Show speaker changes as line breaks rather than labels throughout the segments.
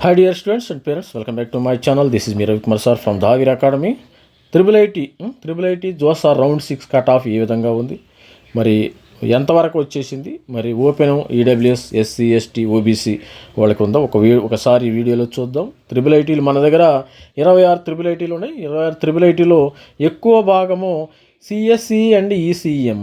Hi dear students and parents welcome back to my channel this is me Ravi Kumar sir from Davir Academy. Triple IT triple IT JoSAA round six cut off ఏ విధంగా ఉంది. మరి ఎంతవరకు వచ్చేసింది? మరి open EWS SC ST OBC వాళ్ళకి ఉందా? ఒక we ఒకసారి వీడియోలో చూద్దాం. త్రిబుల్ ఐటీలు మన దగ్గర ఇరవై ఆరు త్రిబుల్ ఐటీలు ఉన్నాయి. ఇరవై ఆరు త్రిబుల్ ఐటీలో ఎక్కువ భాగము CSE and ECM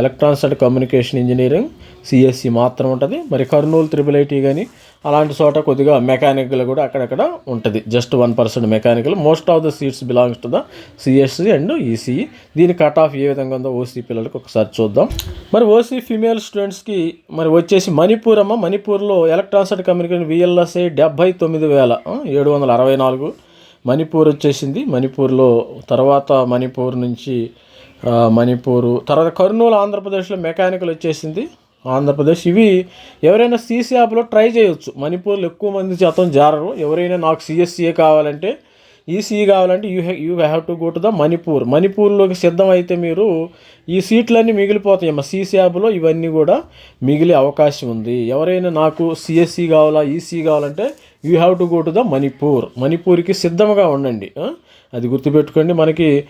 electronics and communication engineering CSE మాత్రం ఉంటుంది. మరి కర్నూలు త్రిబుల్ ఐటీ కానీ అలాంటి చోట కొద్దిగా మెకానికల్ కూడా అక్కడక్కడ ఉంటుంది. Just one percent mechanical. Most of the seats belongs to the CSE and ECE దీని కట్ ఆఫ్ ఏ విధంగా ఉందో ఓసీ పిల్లలకు ఒకసారి చూద్దాం. మరి ఓసీ ఫీమేల్ స్టూడెంట్స్కి మరి వచ్చేసి మణిపూర్ అమ్మ మణిపూర్లో ఎలక్ట్రాన్స్ అండ్ కమ్యూనికేషన్ విఎల్ఎస్ఐ డెబ్బై తొమ్మిది వేల ఏడు వందల అరవై నాలుగు. మణిపూర్ వచ్చేసింది. మణిపూర్లో తర్వాత మణిపూర్ నుంచి మణిపూరు తర్వాత కర్నూలు ఆంధ్రప్రదేశ్లో మెకానికల్ వచ్చేసింది. ఆంధ్రప్రదేశ్. ఇవి ఎవరైనా సీసీ యాప్లో ట్రై చేయొచ్చు. మణిపూర్లో ఎక్కువ మంది శాతం జారరు. ఎవరైనా నాకు సిఎస్సీఏ కావాలంటే ఈసీఈ కావాలంటే you ha you have to go to the Manipur. మణిపూర్లోకి సిద్ధం అయితే మీరు ఈ సీట్లన్నీ మిగిలిపోతాయి అమ్మ సీసీ యాప్లో ఇవన్నీ కూడా మిగిలే అవకాశం ఉంది. ఎవరైనా నాకు సిఎస్సి కావాలా ఈసీ కావాలంటే you have to go to the Manipur. మణిపూర్కి సిద్ధంగా ఉండండి. అది గుర్తుపెట్టుకోండి. మనకి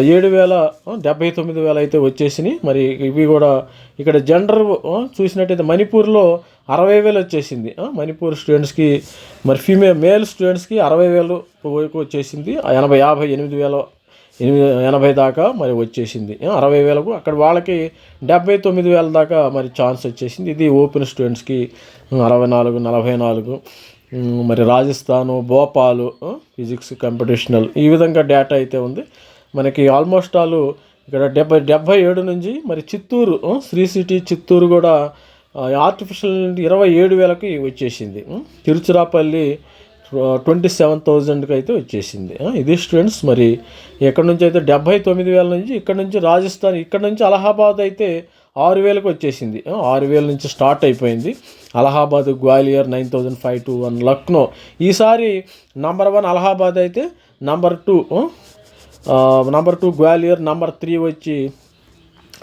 ఏడు వేల డెబ్బై తొమ్మిది వేల అయితే వచ్చేసినాయి. మరి ఇవి కూడా ఇక్కడ జెండర్ చూసినట్టయితే మణిపూర్లో అరవై వేలు వచ్చేసింది. మణిపూర్ స్టూడెంట్స్కి మరి ఫీమేల్ మేల్ స్టూడెంట్స్కి అరవై వేలు వరకు వచ్చేసింది. ఆ, ఎనభై యాభై ఎనిమిది వేల ఎనిమిది ఎనభై దాకా మరి వచ్చేసింది. అరవై వేలకు అక్కడ వాళ్ళకి డెబ్బై తొమ్మిది వేల దాకా మరి ఛాన్స్ వచ్చేసింది. ఇది ఓపెన్ స్టూడెంట్స్కి అరవై నాలుగు నలభై నాలుగు మరి రాజస్థాను భోపాలు ఫిజిక్స్ కంపిటీషనల్ ఈ విధంగా డేటా అయితే ఉంది. మనకి ఆల్మోస్ట్ ఆల్ ఇక్కడ డెబ్బై డెబ్బై ఏడు నుంచి మరి చిత్తూరు శ్రీ సిటీ చిత్తూరు కూడా ఆర్టిఫిషియల్ ఇరవై ఏడు వేలకి వచ్చేసింది. తిరుచిరాపల్లి ట్వంటీ సెవెన్ థౌజండ్కి అయితే వచ్చేసింది. ఇది స్టూడెంట్స్ మరి ఎక్కడి నుంచి అయితే డెబ్బై తొమ్మిది వేల నుంచి ఇక్కడ నుంచి రాజస్థాన్ ఇక్కడ నుంచి అలహాబాద్ అయితే ఆరు వేలకు వచ్చేసింది. ఆరు వేల నుంచి స్టార్ట్ అయిపోయింది. Allahabad Gwalior nine thousand five two one Lucknow. ఈసారి నంబర్ వన్ అలహాబాద్ అయితే number two number two Gwalior number three వచ్చి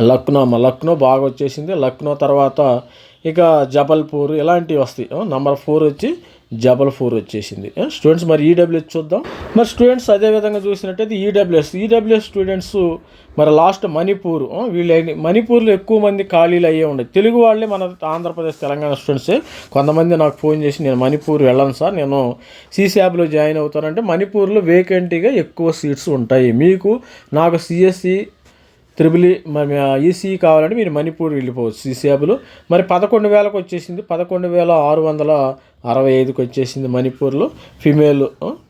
లక్నో. అమ్మ లక్నో బాగా వచ్చేసింది. లక్నో తర్వాత ఇక జబల్పూర్ ఇలాంటివి వస్తాయి. నంబర్ ఫోర్ వచ్చి జబల్ ఫోర్ వచ్చేసింది. స్టూడెంట్స్ మరి ఈడబ్ల్యూఎస్ చూద్దాం. మరి స్టూడెంట్స్ అదే విధంగా చూసినట్టయితే ఈడబ్ల్యూఎస్ ఈడబ్ల్యూఎస్ స్టూడెంట్స్ మరి లాస్ట్ మణిపూర్ వీళ్ళు మణిపూర్లో ఎక్కువ మంది ఖాళీలు అయ్యే ఉండదు తెలుగు వాళ్ళే మన ఆంధ్రప్రదేశ్ తెలంగాణ స్టూడెంట్సే కొంతమంది నాకు ఫోన్ చేసి నేను మణిపూర్ వెళ్ళను సార్ నేను సీసీఆబ్లో జాయిన్ అవుతానంటే మణిపూర్లో వేకెంటీగా ఎక్కువ సీట్స్ ఉంటాయి. మీకు నాకు సిఎస్సి త్రిబులి e, మరి ఈసీ కావాలంటే మీరు మణిపూర్ వెళ్ళిపోవచ్చు సీసీఆబ్లో మరి పదకొండు వేలకు వచ్చేసింది. పదకొండు వేల ఆరు వందల అరవై ఐదుకి వచ్చేసింది మణిపూర్లో. Female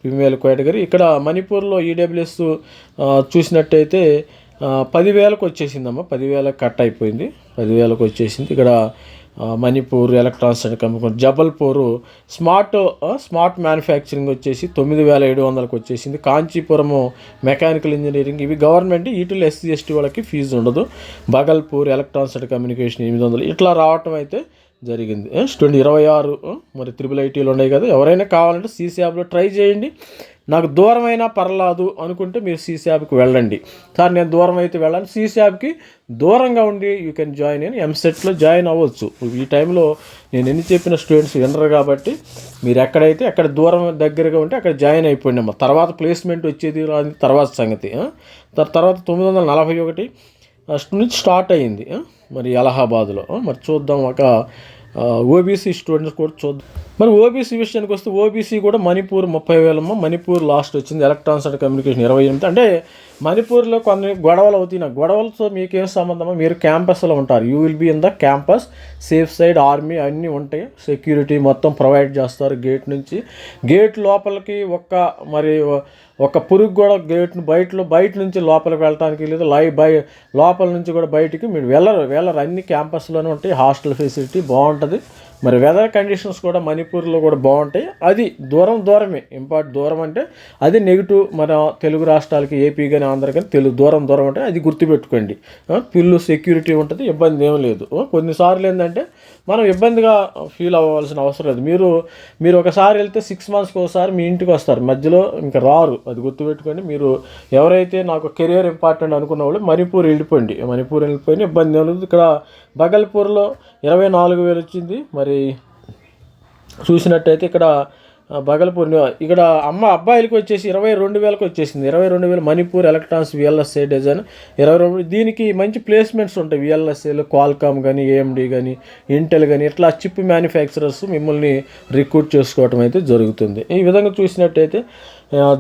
female category. ఇక్కడ మణిపూర్లో ఈడబ్ల్యూఎస్ చూసినట్టయితే పదివేలకు వచ్చేసిందమ్మా. పదివేలకు కట్ అయిపోయింది. పదివేలకు వచ్చేసింది. ఇక్కడ Manipur electronics and company Jabalpur smart smart manufacturing వచ్చేసి తొమ్మిది వేల ఏడు వందలకు వచ్చేసింది. Kanchipuram mechanical engineering. ఇవి గవర్నమెంట్ ఈటులు ఎస్సీ ఎస్టీ వాళ్ళకి ఫీజు ఉండదు. బగల్పూర్ ఎలక్ట్రానిక్స్ అండ్ కమ్యూనికేషన్ ఎనిమిది వందలు. ఇట్లా రావటం అయితే జరిగింది. స్టూడెంట్ ఇరవై ఆరు మరి త్రిబుల్ ఐటీలు ఉన్నాయి కదా ఎవరైనా కావాలంటే సీసీ యాప్లో ట్రై చేయండి. నాకు దూరమైనా పర్లేదు అనుకుంటే మీరు సీసీ యాప్కి వెళ్ళండి. సార్ నేను దూరం అయితే వెళ్ళాను. సీసీ యాప్కి దూరంగా ఉండి యూ కెన్ జాయిన్ అని ఎంసెట్లో జాయిన్ అవ్వచ్చు. ఈ టైంలో నేను ఎన్ని చెప్పిన స్టూడెంట్స్ వినరు కాబట్టి మీరు ఎక్కడైతే ఎక్కడ దూరం దగ్గరగా ఉంటే అక్కడ జాయిన్ అయిపోయింది అమ్మ. తర్వాత ప్లేస్మెంట్ వచ్చేది తర్వాత సంగతి తర్వాత తొమ్మిది వందల నలభై ఒకటి ఫస్ట్ నుంచి స్టార్ట్ అయ్యింది మరి అలహాబాద్లో. మరి చూద్దాం ఒక ఓబీసీ స్టూడెంట్స్ కూడా చూద్దాం. మరి ఓబీసీ విషయానికి వస్తే ఓబీసీ కూడా మణిపూర్ ముప్పై వేలమ్మ మణిపూర్ లాస్ట్ వచ్చింది ఎలక్ట్రానిక్స్ అండ్ కమ్యూనికేషన్ ఇరవై ఎనిమిది. అంటే మణిపూర్లో కొన్ని గొడవలు అవుతున్నాయి. గొడవలతో మీకేం సంబంధమో? మీరు క్యాంపస్లో ఉంటారు. You will be in the campus safe side army అన్నీ ఉంటాయి. సెక్యూరిటీ మొత్తం ప్రొవైడ్ చేస్తారు గేట్ నుంచి. గేట్ లోపలికి ఒక్క మరి ఒక పురుగు కూడా గేట్ను బయటలో బయట నుంచి లోపలికి వెళ్ళడానికి లేదు. లై బయ లోపల నుంచి కూడా బయటికి మీరు వెళ్ళరు. వెళ్ళరు. అన్ని క్యాంపస్లోనే ఉంటాయి. హాస్టల్ ఫెసిలిటీ బాగుంటుంది. మరి వెదర్ కండిషన్స్ కూడా మణిపూర్లో కూడా బాగుంటాయి. అది దూరం దూరమే. ఇంపార్ట్ దూరం అంటే అది నెగిటివ్ మన తెలుగు రాష్ట్రాలకి ఏపీ కానీ ఆంధ్ర కానీ తెలుగు దూరం దూరం అంటే అది గుర్తుపెట్టుకోండి. పిల్లు సెక్యూరిటీ ఉంటుంది ఇబ్బంది ఏం లేదు. కొన్నిసార్లు ఏంటంటే మనం ఇబ్బందిగా ఫీల్ అవ్వాల్సిన అవసరం లేదు. మీరు మీరు ఒకసారి వెళ్తే సిక్స్ మంత్స్కి ఒకసారి మీ ఇంటికి వస్తారు. మధ్యలో ఇంకా రారు. అది గుర్తుపెట్టుకోండి. మీరు ఎవరైతే నాకు కెరియర్ ఇంపార్టెంట్ అనుకున్న వాళ్ళు మణిపూర్ వెళ్ళిపోండి. మణిపూర్ వెళ్ళిపోయిన ఇబ్బంది ఏం లేదు. ఇక్కడ బగల్పూర్లో ఇరవై నాలుగు వేలు వచ్చింది. మరి చూసినట్టయితే ఇక్కడ ఆ, బగల్పూర్ ఇక్కడ అమ్మ అబ్బాయిలకి వచ్చేసి ఇరవై రెండు వేలకు వచ్చేసింది. ఇరవై రెండు వేలు మణిపూర్ ఎలక్ట్రానిక్స్ విఎల్ఎస్ఏ డిజైన్. ఇరవై రెండు దీనికి మంచి ప్లేస్మెంట్స్ ఉంటాయి. విఎల్ఎస్ఏలో క్వాల్కామ్ కానీ ఏఎండి కానీ ఇంటెల్ కానీ ఇట్లా చిప్ మ్యానుఫ్యాక్చరర్స్ మిమ్మల్ని రిక్రూట్ చేసుకోవటం అయితే జరుగుతుంది. ఈ విధంగా చూసినట్టయితే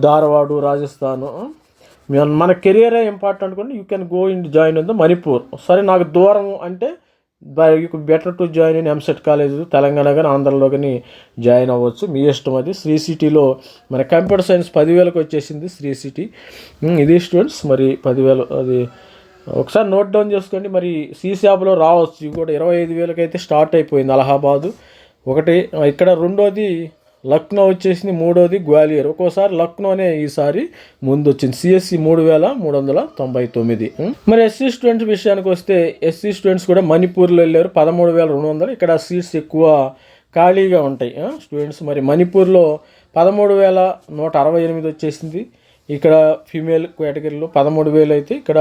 ధారవాడు రాజస్థాన్ మన- కెరియరే ఇంపార్టెంట్ కూడా you can go in join in the Manipur. సరే నాకు దూరం అంటే better to join in EAMCET college Telangana కానీ ఆంధ్రలో కానీ జాయిన్ అవ్వచ్చు. మీ ఇష్టం అది. శ్రీ సిటీలో మన కంప్యూటర్ సైన్స్ పదివేలకు వచ్చేసింది శ్రీ సిటీ. ఇది స్టూడెంట్స్ మరి పదివేలు అది ఒకసారి నోట్ డౌన్ చేసుకోండి. మరి సీసాబ్లో రావచ్చు. ఇవి కూడా ఇరవై ఐదు వేలకైతే స్టార్ట్ అయిపోయింది అలహాబాదు. ఒకటి ఇక్కడ రెండోది లక్నో వచ్చేసింది మూడోది గ్వాలియర్. ఒక్కోసారి లక్నోనే ఈసారి ముందు వచ్చింది సిఎస్సి మూడు వేల మూడు వందల తొంభై తొమ్మిది. మరి ఎస్సీ స్టూడెంట్స్ విషయానికి వస్తే ఎస్సీ స్టూడెంట్స్ కూడా మణిపూర్లో వెళ్ళారు. పదమూడు వేల రెండు వందలు. ఇక్కడ సీట్స్ ఎక్కువ ఖాళీగా ఉంటాయి. స్టూడెంట్స్ మరి మణిపూర్లో పదమూడు వేల నూట అరవై ఎనిమిది వచ్చేసింది. ఇక్కడ ఫీమేల్ కేటగిరీలో పదమూడు వేలు అయితే ఇక్కడ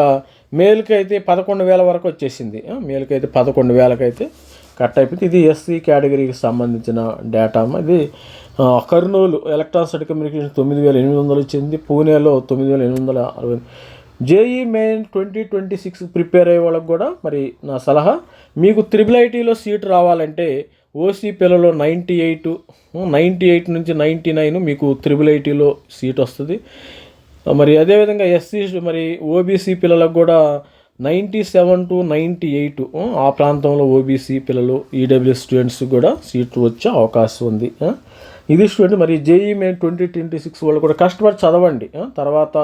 మేల్కి అయితే పదకొండు వేల వరకు వచ్చేసింది. మేల్కి అయితే పదకొండు వేలకైతే కట్ అయిపోయింది. ఇది ఎస్సీ కేటగిరీకి సంబంధించిన డేటా ఇది కర్నూలు ఎలక్ట్రానిక్స్ కమ్యూనికేషన్ తొమ్మిది వేల ఎనిమిది వందలు వచ్చింది పూణేలో తొమ్మిది వేల ఎనిమిది వందల అరవై JEE Main twenty twenty six prepare అయ్యే వాళ్ళకి కూడా మరి నా సలహా మీకు త్రిబుల్ ఐటీలో సీట్ రావాలంటే ఓసీ పిల్లలో నైంటీ ఎయిట్ నైంటీ ఎయిట్ నుంచి నైంటీ నైన్ మీకు త్రిబుల్ ఐటీలో సీట్ వస్తుంది. మరి అదేవిధంగా ఎస్సీ మరి ఓబీసీ పిల్లలకు కూడా ninety seven to ninety eight ఆ ప్రాంతంలో ఓబీసీ పిల్లలు ఈడబ్ల్యూఎస్ స్టూడెంట్స్ కూడా సీట్లు వచ్చే అవకాశం ఉంది ఇది స్టూడెంట్ మరి JEE Main twenty twenty six వాళ్ళు కూడా కష్టపడి చదవండి తర్వాత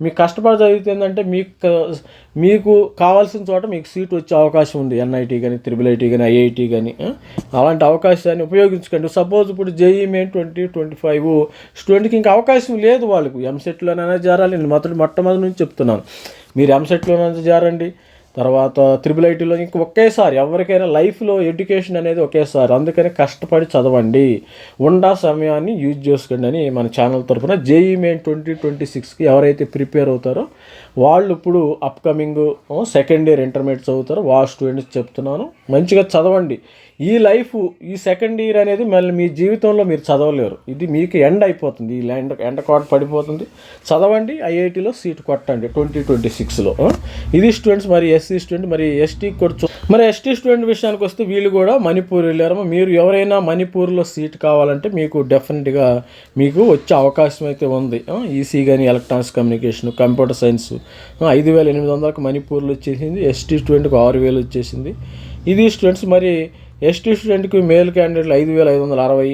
మీకు కష్టపడి చదివితే ఏంటంటే మీకు మీకు కావాల్సిన చోట మీకు సీట్ వచ్చే అవకాశం ఉంది ఎన్ఐటీ కానీ త్రిబుల్ ఐటీ కానీ ఐఐటి కానీ అలాంటి అవకాశాన్ని ఉపయోగించుకోండి. సపోజ్ ఇప్పుడు JEE Main twenty twenty five స్టూడెంట్కి ఇంకా అవకాశం లేదు వాళ్ళకు ఎంసెట్లోనైనా చేరాలి నేను మొదటి మొట్టమొదటి నుంచి చెప్తున్నాను. మీరు ఎంసెట్లోనైనా జారండి. తర్వాత త్రిబుల్ ఐటీలో ఇంక ఒకేసారి ఎవరికైనా లైఫ్లో ఎడ్యుకేషన్ అనేది ఒకేసారి. అందుకని కష్టపడి చదవండి. ఉండా సమయాన్ని యూజ్ చేసుకోండి అని మన ఛానల్ తరఫున జేఈ మెయిన్ ట్వంటీ ట్వంటీ సిక్స్కి ఎవరైతే ప్రిపేర్ అవుతారో వాళ్ళు ఇప్పుడు అప్కమింగ్ సెకండ్ ఇయర్ ఇంటర్మీడియట్ చదువుతారో వాళ్ళ స్టూడెంట్స్ చెప్తున్నాను. మంచిగా చదవండి. ఈ లైఫ్ ఈ సెకండ్ ఇయర్ అనేది మళ్ళీ మీ జీవితంలో మీరు చదవలేరు. ఇది మీకు ఎండ్ అయిపోతుంది. ఈ ఎండ ఎండ కోట పడిపోతుంది. చదవండి ఐఐటిలో సీట్ కొట్టండి ట్వంటీ ట్వంటీ సిక్స్లో. ఇది స్టూడెంట్స్ మరి ఎస్సీ స్టూడెంట్ మరి ఎస్టీ కూడా మరి ఎస్టీ స్టూడెంట్ విషయానికి వస్తే వీళ్ళు కూడా మణిపూర్ వెళ్ళారమ్మా. మీరు ఎవరైనా మణిపూర్లో సీట్ కావాలంటే మీకు డెఫినెట్గా మీకు వచ్చే అవకాశం అయితే ఉంది. ఈసీ కానీ ఎలక్ట్రానిక్స్ కమ్యూనికేషన్ కంప్యూటర్ సైన్స్. ఐదు వేల ఎనిమిది వందలకు మణిపూర్లో వచ్చేసింది. ఎస్టీ స్టూడెంట్కి ఆరు వేలు వచ్చేసింది. ఇది స్టూడెంట్స్ మరి ఎస్టీ స్టూడెంట్కి మేల్ క్యాండిడేట్లు ఐదు వేల ఐదు వందల అరవై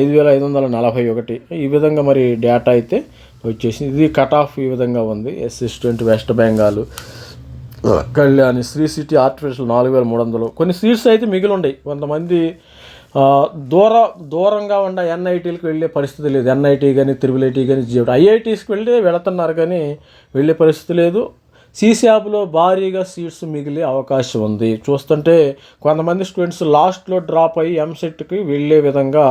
ఐదు వేల ఐదు వందల నలభై ఒకటి. ఈ విధంగా మరి డేటా అయితే వచ్చేసింది. ఇది కట్ ఆఫ్ ఈ విధంగా ఉంది. SC student West Bengal Kalyani Sri City artificial నాలుగు వేల మూడు వందలు. కొన్ని సీట్స్ అయితే మిగిలి ఉన్నాయి కొంతమంది దూర దూరంగా ఉన్న ఎన్ఐటీలకు వెళ్ళే పరిస్థితి లేదు. ఎన్ఐటీ కానీ త్రిబుల్ ఐటీ కానీ జిఎఫ్ ఐఐటీస్కి వెళ్ళి వెళుతున్నారు కానీ వెళ్ళే పరిస్థితి లేదు. సీశాబ్లో భారీగా సీట్స్ మిగిలే అవకాశం ఉంది. చూస్తుంటే కొంతమంది స్టూడెంట్స్ లాస్ట్లో డ్రాప్ అయ్యి ఎంసెట్కి వెళ్ళే విధంగా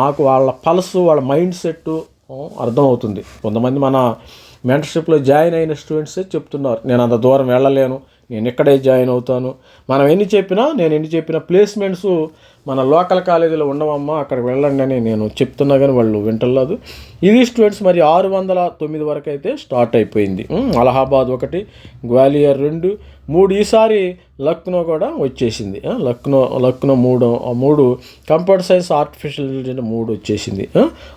నాకు వాళ్ళ పల్స్ వాళ్ళ మైండ్ సెట్ అర్థమవుతుంది. కొంతమంది మన మెంటర్షిప్లో జాయిన్ అయిన స్టూడెంట్సే చెప్తున్నారు నేను అంత దూరం వెళ్ళలేను నేను ఇక్కడే జాయిన్ అవుతాను. మనం ఎన్ని చెప్పినా నేను ఎన్ని చెప్పిన ప్లేస్మెంట్స్ మన లోకల్ కాలేజీలో ఉండవమ్మా అక్కడికి వెళ్ళండి అని నేను చెప్తున్నా కానీ వాళ్ళు వింటలేదు. ఇది స్టూడెంట్స్ మరి ఆరు వందల తొమ్మిది వరకు అయితే స్టార్ట్ అయిపోయింది. అలహాబాద్ ఒకటి గ్వాలియర్ రెండు మూడు ఈసారి లక్నో కూడా వచ్చేసింది. లక్నో లక్నో మూడు ఆ మూడు కంప్యూటర్ సైన్స్ ఆర్టిఫిషియల్ ఇంటెలిజెన్స్ మూడు వచ్చేసింది.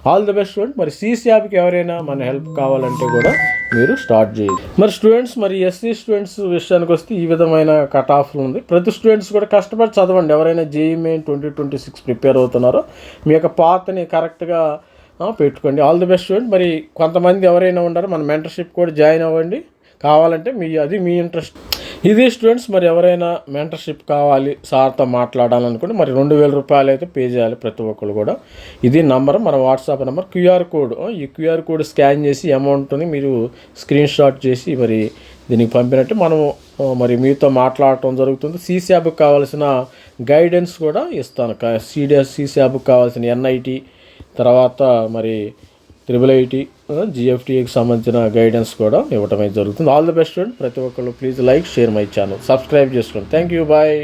All the best student. మరి యాప్కి ఎవరైనా మన హెల్ప్ కావాలంటే కూడా మీరు స్టార్ట్ చేయండి. మరి స్టూడెంట్స్ మరి ఎస్సీ స్టూడెంట్స్ విషయానికి వస్తే ఈ విధమైన కట్ ఆఫ్లు ఉంది. ప్రతి స్టూడెంట్స్ కూడా కష్టపడి చదవండి. ఎవరైనా JEE twenty twenty six prepare అవుతున్నారో మీ యొక్క పాతని కరెక్ట్గా పెట్టుకోండి. All the best student. మరి కొంతమంది ఎవరైనా ఉన్నారో మన మెంటర్షిప్ కూడా జాయిన్ అవ్వండి. కావాలంటే మీ అది మీ ఇంట్రెస్ట్ ఇది స్టూడెంట్స్ మరి ఎవరైనా మెంటర్షిప్ కావాలి సార్తో మాట్లాడాలనుకుంటే మరి రెండు వేల రూపాయలు అయితే పే చేయాలి ప్రతి ఒక్కరు కూడా. ఇది నంబర్ మన వాట్సాప్ నెంబర్ క్యూఆర్ కోడ్ ఈ క్యూఆర్ కోడ్ స్కాన్ చేసి అమౌంట్ని మీరు స్క్రీన్ షాట్ చేసి మరి దీనికి పంపినట్టు మనం మరి మీతో మాట్లాడటం జరుగుతుంది. సీసీఆబ్కి కావాల్సిన గైడెన్స్ కూడా ఇస్తాను. సీడిఎస్ సీసీఆబ్కి కావాల్సిన ఎన్ఐటి తర్వాత మరి త్రిబుల్ ఐటీ జిఎఫ్టీకి సంబంధించిన గైడెన్స్ కూడా ఇవ్వటమే జరుగుతుంది. ఆల్ ది బెస్ట్ స్టూడెంట్ ప్రతి ఒక్కళ్ళు please like share my channel subscribe చేసుకోండి. Thank you bye